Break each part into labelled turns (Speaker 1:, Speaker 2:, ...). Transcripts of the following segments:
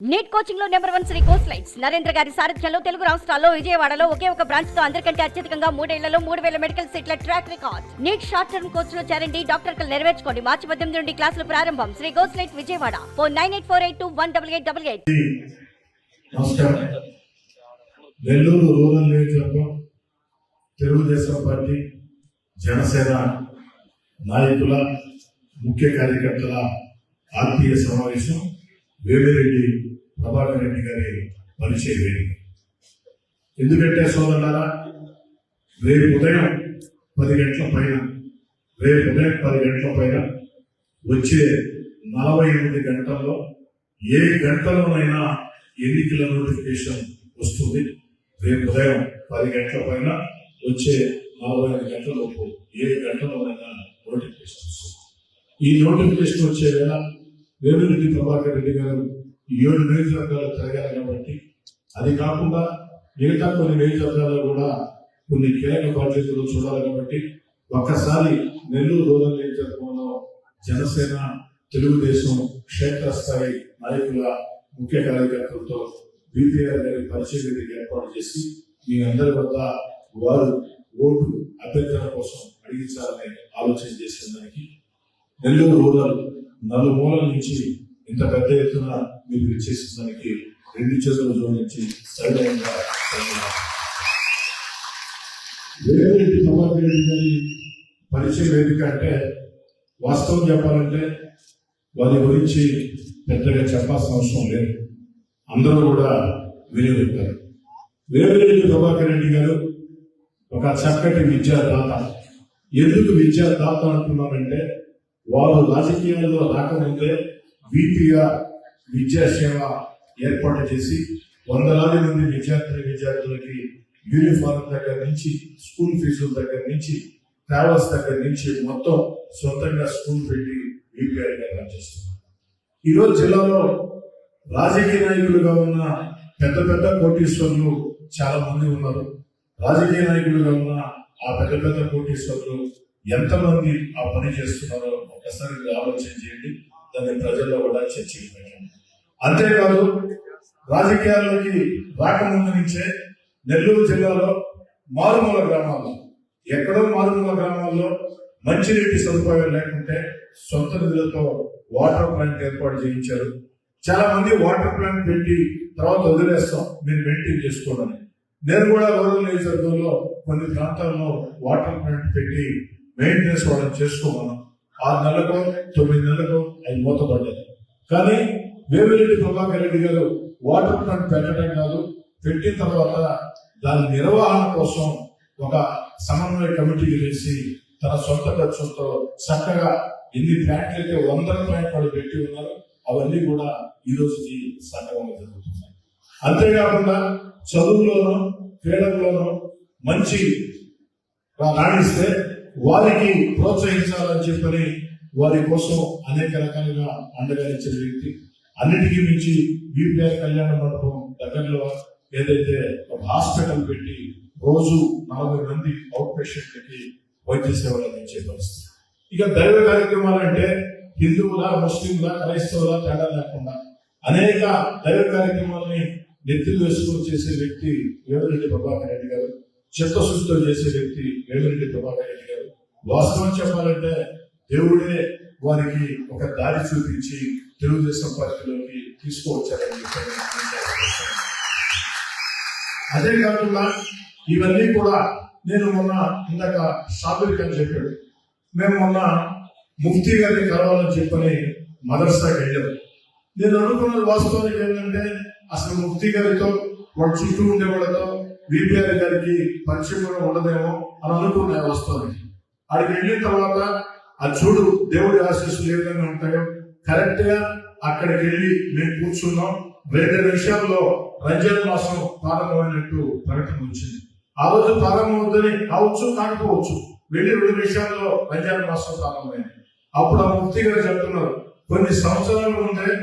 Speaker 1: Neat కోచింగ్లో number one Sri course lights Narendra గారి సారథ్యంలో తెలుగు రాష్ట్రాల్లో విజయవాడలో ఒకే ఒక బ్రాంచ్తో అందరికంటే అత్యధికంగా మూడేళ్ళలో మూడు వేల మెడికల్ సీట్ల track record NEET short term కోర్స్లో చేరండి డాక్టర్ కలు నెరవేర్చుకోండి. మార్చి పద్దెనిమిది నుండి క్లాసులు ప్రారంభం. Sri course light Vijayawada. Four nine eight four eight two one double eight double eight.
Speaker 2: Nellore rural నియోజకవర్గం తెలుగుదేశం పార్టీ జనసేన నాయకుల ముఖ్య కార్యకర్తల ఆత్మీయ సమావేశం. వేమిరెడ్డి ప్రభాకర్ రెడ్డి గారి పరిచయ వేదిక ఎందుకంటే సోదరులారా రేపు ఉదయం పది గంటల పైన రేపు ఉదయం పది గంటల పైన వచ్చే నలభై ఎనిమిది గంటల్లో ఏ గంటలోనైనా ఎన్నికల నోటిఫికేషన్ వస్తుంది. రేపు ఉదయం పది గంటల పైన వచ్చే నలభై ఐదు గంటలలోపు ఏ గంటలోనైనా నోటిఫికేషన్ వస్తుంది. ఈ నోటిఫికేషన్ వచ్చే వేళ వేమిరెడ్డి ప్రభాకర్ రెడ్డి గారు ఈ ఏడు నియోజకవర్గాల్లో తిరగాలి కాబట్టి అది కాకుండా మిగతా కొన్ని నియోజకవర్గాల్లో కూడా కొన్ని కీలక బాధ్యతలు చూడాలి కాబట్టి ఒక్కసారి నెల్లూరు రూరల్ నియోజకవర్గంలో జనసేన తెలుగుదేశం క్షేత్రస్థాయి నాయకుల ముఖ్య కార్యకర్తలతో బీపీఆర్ గారి పరిచయ వేదిక ఏర్పాటు చేసి మీ అందరి వద్ద వారు ఓటు అభ్యర్థన కోసం అడిగించాలనే ఆలోచన చేసిన దానికి నెల్లూరు రూరల్ నలుమూలల నుంచి ఇంత పెద్ద ఎత్తున మీరు ఇచ్చేసిన దానికి రెండు చేతుల జోడించి సరైనంగా వేరెడ్డి ప్రభాకర్ గారి పరిచయ వేదిక అంటే వాస్తవం చెప్పాలంటే వారి గురించి పెద్దగా చెప్పాల్సిన అవసరం లేదు. అందరూ కూడా వినియోగిస్తారు వేమిరెడ్డి ప్రభాకర్ రెడ్డి గారు ఒక చక్కటి విద్యాదాత. ఎందుకు విద్యాదాత అంటున్నానంటే వారు రాజకీయాల్లో రాకముందే వీపీగా విద్యాసేవ ఏర్పాటు చేసి వందలాది మంది విద్యార్థుల విద్యార్థులకి యూనిఫామ్ దగ్గర నుంచి స్కూల్ ఫీజుల దగ్గర నుంచి ట్రావెల్స్ దగ్గర నుంచి మొత్తం సొంతంగా స్కూల్ పెట్టి వీపీఆర్గా పనిచేస్తున్నారు ఈరోజు జిల్లాలో రాజకీయ నాయకులుగా ఉన్న పెద్ద పెద్ద కోటీశ్వరులు చాలా మంది ఉన్నారు. రాజకీయ నాయకులుగా ఉన్న ఆ పెద్ద పెద్ద కోటీశ్వరులు ఎంతమంది ఆ పని చేస్తున్నారో ఒకసారి ఆలోచన చేయండి. దాన్ని ప్రజల్లో కూడా చర్చకి పెట్టండి. అంతేకాదు రాజకీయాల్లోకి రాకముందు నుంచే నెల్లూరు జిల్లాలో మారుమూల గ్రామాల్లో ఎక్కడో మారుమూల గ్రామాల్లో మంచినీటి సదుపాయం లేకుంటే సొంత నిధులతో వాటర్ ప్లాంట్ ఏర్పాటు చేయించారు. చాలా మంది వాటర్ ప్లాంట్ పెట్టి తర్వాత వదిలేస్తాం మీరు మెయింటైన్ చేసుకోవడం నేను కూడా రూరల్ నియోజకవర్గంలో కొన్ని ప్రాంతాల్లో వాటర్ ప్లాంట్ పెట్టి మెయింటెనెన్స్ వాళ్ళని చేసుకోమన్నాం ఆరు నెలలకు తొమ్మిది నెలలకు అవి మూతపడ్డాయి. కానీ వేమిరెడ్డి ప్రభాకర్ రెడ్డి గారు వాటర్ ప్లాంట్ పెట్టడం కాదు పెట్టిన తర్వాత దాని నిర్వహణ కోసం ఒక సమన్వయ కమిటీ వేసి తన సొంత ఖర్చులతో చక్కగా ఎన్ని ప్లాంట్లు అయితే వందల ప్లాంట్ వాళ్ళు పెట్టి ఉన్నారు అవన్నీ కూడా ఈ రోజుకి సక్రమంగా జరుగుతున్నాయి. అంతేకాకుండా చదువులోనూ క్రీడల్లోనూ మంచి రాణిస్తే వారికి ప్రోత్సహించాలని చెప్పని వారి కోసం అనేక రకాలుగా అండగా ఇచ్చిన వ్యక్తి అన్నిటికీ మించి బీపీఆర్ కళ్యాణ మండపం దగ్గరలో ఏదైతే ఒక హాస్పిటల్ పెట్టి రోజు నలభై మంది అవుట్ పేషెంట్లకి వైద్య సేవలు అందించే పరిస్థితి ఇక దైవ కార్యక్రమాలు అంటే హిందువుల ముస్లింల క్రైస్తవుల తేడా లేకుండా అనేక దైవ కార్యక్రమాలని నెత్తిలు వేసుకొని చేసే వ్యక్తి వేమిరెడ్డి ప్రభాకర్ రెడ్డి గారు చిత్తశుద్ధితో చేసే వ్యక్తి వేమిరెడ్డి ప్రభాకర్ రెడ్డి గారు వాస్తవం చెప్పాలంటే దేవుడే వారికి ఒక దారి చూపించి తెలుగుదేశం పార్టీలోకి తీసుకువచ్చారని చెప్పి అదే కాకుండా ఇవన్నీ కూడా నేను మొన్న ఇందాక షాబిర్ ఖాన్ చెప్పాడు. మేము మొన్న ముఫ్తీ గారిని కలవాలని చెప్పని మదర్సాకి వెళ్ళాము నేను అనుకున్న వాస్తవానికి ఏంటంటే అసలు ముఫ్తీ గారితో వాడు చుట్టూ ఉండే వాళ్ళతో గారికి పరిచయం కూడా ఉండదేమో అని అనుకున్నాయి వాస్తవానికి. అక్కడికి వెళ్ళిన తర్వాత అది చూడు దేవుడి ఆశీస్సులు ఏ విధంగా ఉంటాయో. కరెక్ట్గా అక్కడికి వెళ్ళి మేము కూర్చున్నాం. రెండు నిమిషాల్లో రంజాన్ మాసం ప్రారంభమైనట్టు ప్రకటన వచ్చింది. ఆ రోజు ప్రారంభమవుతుంది కావచ్చు కాకపోవచ్చు. వెళ్ళి రెండు నిమిషాల్లో రంజాన్ మాసం ప్రారంభమైంది. అప్పుడు ఆ ముక్తి గారు చెప్తున్నారు కొన్ని సంవత్సరాల ముందే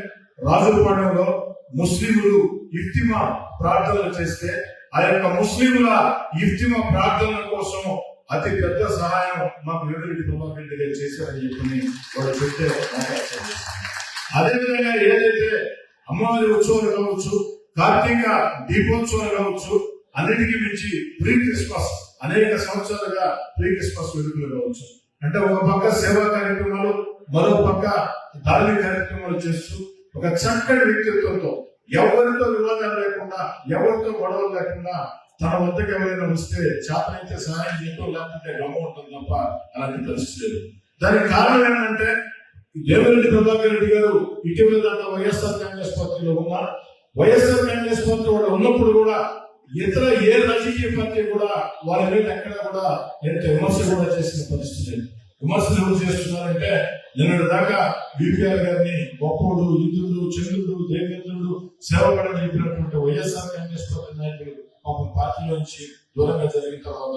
Speaker 2: రాజుపాడంలో ముస్లింలు ఇఫ్తిమా ప్రార్థనలు చేస్తే ఆ యొక్క ముస్లింల ఇఫ్తిమా ప్రార్థనల కోసం అతి పెద్ద సహాయం మాకు యూనివర్సిటీ ప్రభాకర్ రెడ్డి గారు చేశారని చెప్పి వాళ్ళు చెప్తే అదేవిధంగా ఏదైతే అమ్మవారి ఉత్సవాలు కావచ్చు కార్తీక దీపోత్సవాలు కావచ్చు అన్నిటికీ మించి ప్రీ క్రిస్మస్ అనేక సంవత్సరాలుగా ప్రీ క్రిస్మస్ వేడుకలు కావచ్చు. అంటే ఒక పక్క సేవా కార్యక్రమాలు మరో పక్క ధార్మిక కార్యక్రమాలు చేస్తూ ఒక చక్కటి వ్యక్తిత్వంతో ఎవరితో వివాదాలు లేకుండా ఎవరితో గొడవలు లేకుండా తన వద్దకు ఎవరైనా వస్తే చేతనైతే సహాయం చేయటం లేకుంటే గమ్మ ఉంటుంది తప్ప అలాంటి పరిస్థితి లేదు. దానికి కారణం ఏంటంటే దేవరెడ్డి ప్రభాకర్ రెడ్డి గారు ఇటీవల దాకా వైఎస్ఆర్ కాంగ్రెస్ పార్టీలో ఉన్నారు వైఎస్ఆర్ కాంగ్రెస్ పార్టీ కూడా ఉన్నప్పుడు కూడా ఇతర ఏ రాజకీయ పార్టీ కూడా వాళ్ళ మీద ఎక్కడ కూడా ఎంత విమర్శ కూడా చేసిన పరిస్థితి లేదు. విమర్శలు ఎవరు చేస్తున్నారంటే నిన్నటి దాకా బీపీఆర్ గారిని ఒక్కోడు ఇంద్రుడు చంద్రుడు దేవేంద్రుడు సేవకుడని చెప్పినటువంటి వైఎస్ఆర్ కాంగ్రెస్ పార్టీ నాయకులు పాపం పార్టీలో నుంచి దూరంగా జరిగిన తర్వాత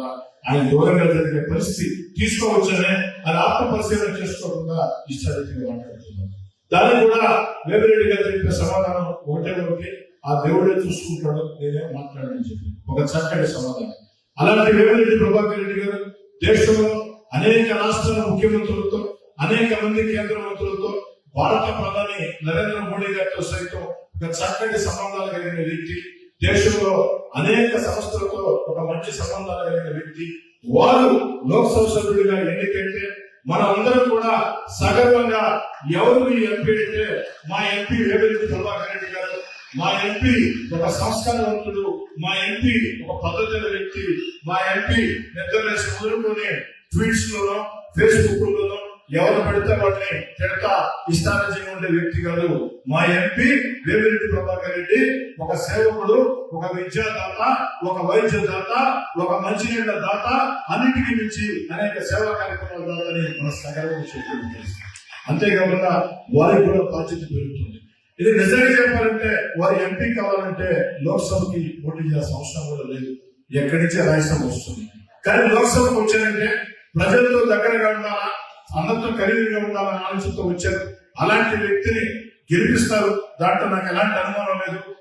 Speaker 2: ఆయన దూరంగా జరిగిన పరిస్థితి తీసుకోవచ్చనే అది ఆత్మ పరిశీలన చేసుకోకుండా ఇష్టారీతిగా మాట్లాడుతున్నారు. దాన్ని కూడా వేమిరెడ్డి గారు చెప్పిన సమాధానం ఒకటే ఒకటి ఆ దేవుడే చూసుకుంటాడు నేనేం మాట్లాడని చెప్పి ఒక చక్కటి సమాధానం. అలాంటి వేమిరెడ్డి ప్రభాకర్ రెడ్డి గారు దేశంలో అనేక రాష్ట్రాల ముఖ్యమంత్రులతో అనేక మంది కేంద్ర మంత్రులతో భారత ప్రధాని నరేంద్ర మోడీ గారితో సైతం ఒక చక్కటి సంబంధాలు కలిగిన వ్యక్తి. దేశంలో అనేక సంస్థలతో ఒక మంచి సంబంధాలు కలిగిన వ్యక్తి వారు లోక్సభ సభ్యుడిగా ఎన్నికైతే మన అందరం కూడా సగర్వంగా ఎవరు మీ ఎంపీ అంటే మా ఎంపీ వేమిరెడ్డి ప్రభాకర్ రెడ్డి గారు మా ఎంపీ ఒక సంస్కారవంతుడు మా ఎంపీ ఒక పద్ధతి వ్యక్తి మా ఎంపీ నిద్రలేసి వదులుకొని ట్వీట్స్ లోనో ఫేస్బుక్ లోనో ఎవరు పెడితే వాటిని తిడతా ఇష్టారాజ్యంగా ఉండే వ్యక్తి కాదు. మా ఎంపీ వేమిరెడ్డి ప్రభాకర్ రెడ్డి ఒక సేవకుడు ఒక విద్యాదాత ఒక వైద్యదాత ఒక మంచినీళ్ళ దాత అన్నిటికీ మించి అనేక సేవా కార్యక్రమాలు దాతని మన సగర్వం అంతేకాకుండా వారికి కూడా బాధ్యత పెరుగుతుంది. ఇది నిజంగా చెప్పాలంటే వారి ఎంపీ కావాలంటే లోక్సభకి పోటీ చేయాల్సిన అవసరం కూడా లేదు. ఎక్కడి నుంచే రాయసం వస్తుంది కానీ లోక్సభకు వచ్చారంటే ప్రజలతో దగ్గరగా ఉండాలా? అందరితో ఖరీదుగా ఉండాలనే ఆలోచనతో వచ్చారు. అలాంటి వ్యక్తిని గెలిపిస్తారు. దాంట్లో నాకు ఎలాంటి అనుమానం లేదు.